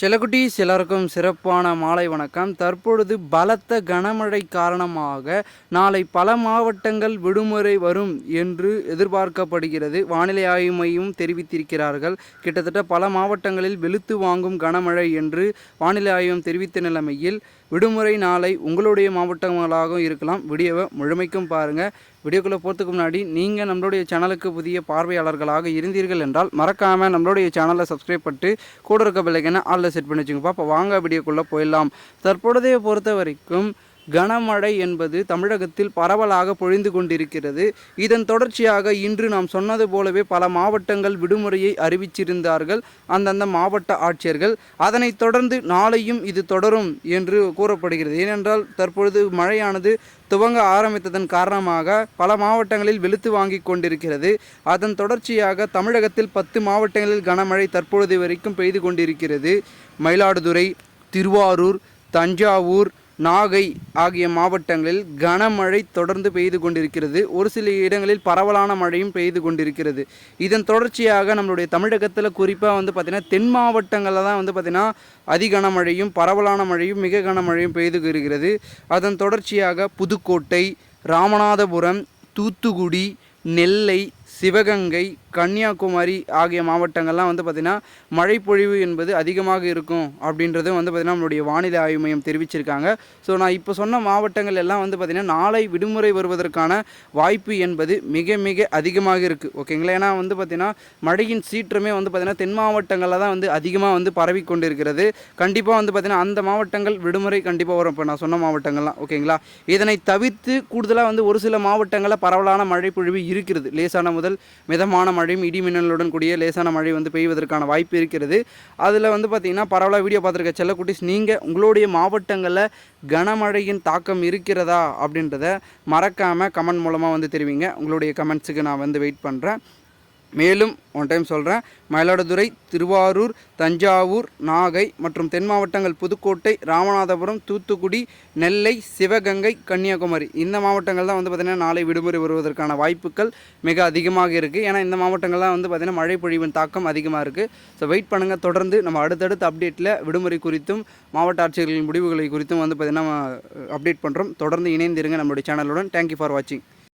செல்லக்குட்டீஸ் எல்லாருக்கும் சிறப்பான மாலை வணக்கம். தற்பொழுது பலத்த கனமழை காரணமாக நாளை பல மாவட்டங்கள் விடுமுறை வரும் என்று எதிர்பார்க்கப்படுகிறது. வானிலை ஆய்வு மையம் தெரிவித்திருக்கிறார்கள். கிட்டத்தட்ட பல மாவட்டங்களில் வெளுத்து வாங்கும் கனமழை என்று வானிலை ஆய்வம் தெரிவித்த நிலைமையில் விடுமுறை நாளை உங்களுடைய மாவட்டங்களாகவும் இருக்கலாம். வீடியோவை முழுமைக்கும் பாருங்கள் வீடியோக்குள்ளே போகிறதுக்கு முன்னாடி நீங்கள் நம்மளுடைய சேனலுக்கு புதிய பார்வையாளர்களாக இருந்தீர்கள் என்றால் மறக்காமல் நம்மளுடைய சேனலை சப்ஸ்கிரைப் பண்ணிட்டு கூட இருக்க பிள்ளைக்கான ஆளில் செட் பண்ணி வச்சுங்கப்பா அப்போ வாங்க வீடியோக்குள்ளே போயிடலாம். தற்பொழுதைய பொறுத்த வரைக்கும் கனமழை என்பது தமிழகத்தில் பரவலாக பொழிந்து கொண்டிருக்கிறது. இதன் தொடர்ச்சியாக இன்று நாம் சொன்னது போலவே பல மாவட்டங்கள் விடுமுறையை அறிவிச்சிருந்தார்கள். அந்தந்த மாவட்ட ஆட்சியர்கள் அதனைத் தொடர்ந்து நாளையும் இது தொடரும் என்று கூறப்படுகிறது. ஏனென்றால் தற்பொழுது மழையானது துவங்க ஆரம்பித்ததன் காரணமாக பல மாவட்டங்களில் வெளுத்து வாங்கி கொண்டிருக்கிறது. அதன் தொடர்ச்சியாக தமிழகத்தில் பத்து மாவட்டங்களில் கனமழை தற்பொழுது வரைக்கும் பெய்து கொண்டிருக்கிறது. மயிலாடுதுறை திருவாரூர் தஞ்சாவூர் நாகை ஆகிய மாவட்டங்களில் கனமழை தொடர்ந்து பெய்து கொண்டிருக்கிறது. ஒரு சில இடங்களில் பரவலான மழையும் பெய்து கொண்டிருக்கிறது. இதன் தொடர்ச்சியாக நம்மளுடைய தமிழகத்தில் குறிப்பாக வந்து பார்த்திங்கன்னா தென் மாவட்டங்களில் தான் வந்து பார்த்திங்கன்னா அதி கனமழையும் பரவலான மழையும் மிக கனமழையும் பெய்து இருக்கிறது அதன் தொடர்ச்சியாக புதுக்கோட்டை ராமநாதபுரம் தூத்துக்குடி நெல்லை சிவகங்கை கன்னியாகுமரி ஆகிய மாவட்டங்கள்லாம் வந்து பார்த்திங்கன்னா மழைப்பொழிவு என்பது அதிகமாக இருக்கும் அப்படின்றதும் வந்து பார்த்திங்கன்னா நம்மளுடைய வானிலை ஆய்வு மையம் தெரிவிச்சிருக்காங்க. ஸோ நான் இப்போ சொன்ன மாவட்டங்கள் எல்லாம் வந்து பார்த்திங்கன்னா நாளை விடுமுறை வருவதற்கான வாய்ப்பு என்பது மிக மிக அதிகமாக இருக்குது ஓகேங்களா ஏன்னா வந்து பார்த்திங்கன்னா மழையின் சீற்றமே வந்து பார்த்திங்கன்னா தென் மாவட்டங்களில் தான் வந்து அதிகமாக வந்து பரவி கொண்டிருக்கிறது. கண்டிப்பாக வந்து பார்த்திங்கன்னா அந்த மாவட்டங்கள் விடுமுறை கண்டிப்பாக வரும். இப்போ நான் சொன்ன மாவட்டங்கள்லாம் ஓகேங்களா இதனை தவிர்த்து கூடுதலாக வந்து ஒரு சில மாவட்டங்களில் பரவலான மழைப்பொழிவு இருக்கிறது. லேசான முதல் முதல் மிதமான மழையும் இடி மின்னலுடன் கூடிய லேசான மழை வந்து பெய்வதற்கான வாய்ப்பு இருக்கிறது. அதில் வந்து பார்த்திங்கன்னா பரவலாக வீடியோ பார்த்துருக்க செல்லக்குட்டிஸ் நீங்கள் உங்களுடைய மாவட்டங்களில் கனமழையின் தாக்கம் இருக்கிறதா அப்படின்றத மறக்காமல் கமெண்ட் மூலமாக வந்து தெரிவிங்க. உங்களுடைய கமெண்ட்ஸுக்கு நான் வந்து வெயிட் பண்ணுறேன் மேலும் ஒன் டைம் சொல்கிறேன் மயிலாடுதுறை திருவாரூர் தஞ்சாவூர் நாகை மற்றும் தென் மாவட்டங்கள் புதுக்கோட்டை ராமநாதபுரம் தூத்துக்குடி நெல்லை சிவகங்கை கன்னியாகுமரி. இந்த மாவட்டங்கள் தான் வந்து பார்த்திங்கன்னா நாளை விடுமுறை வருவதற்கான வாய்ப்புகள் மிக அதிகமாக இருக்குது ஏன்னா இந்த மாவட்டங்கள்லாம் வந்து பார்த்திங்கன்னா மழை பொழிவின் தாக்கம் அதிகமாக இருக்குது ஸோ வெயிட் பண்ணுங்கள் தொடர்ந்து நம்ம அடுத்தடுத்த அப்டேட்டில் விடுமுறை குறித்தும் மாவட்ட ஆட்சியர்களின் முடிவுகளை குறித்தும் வந்து பார்த்திங்கன்னா அப்டேட் பண்ணுறோம் தொடர்ந்து இணைந்திருங்க நம்மளுடைய சேனலுடன் தேங்க்யூ ஃபார் வாட்சிங்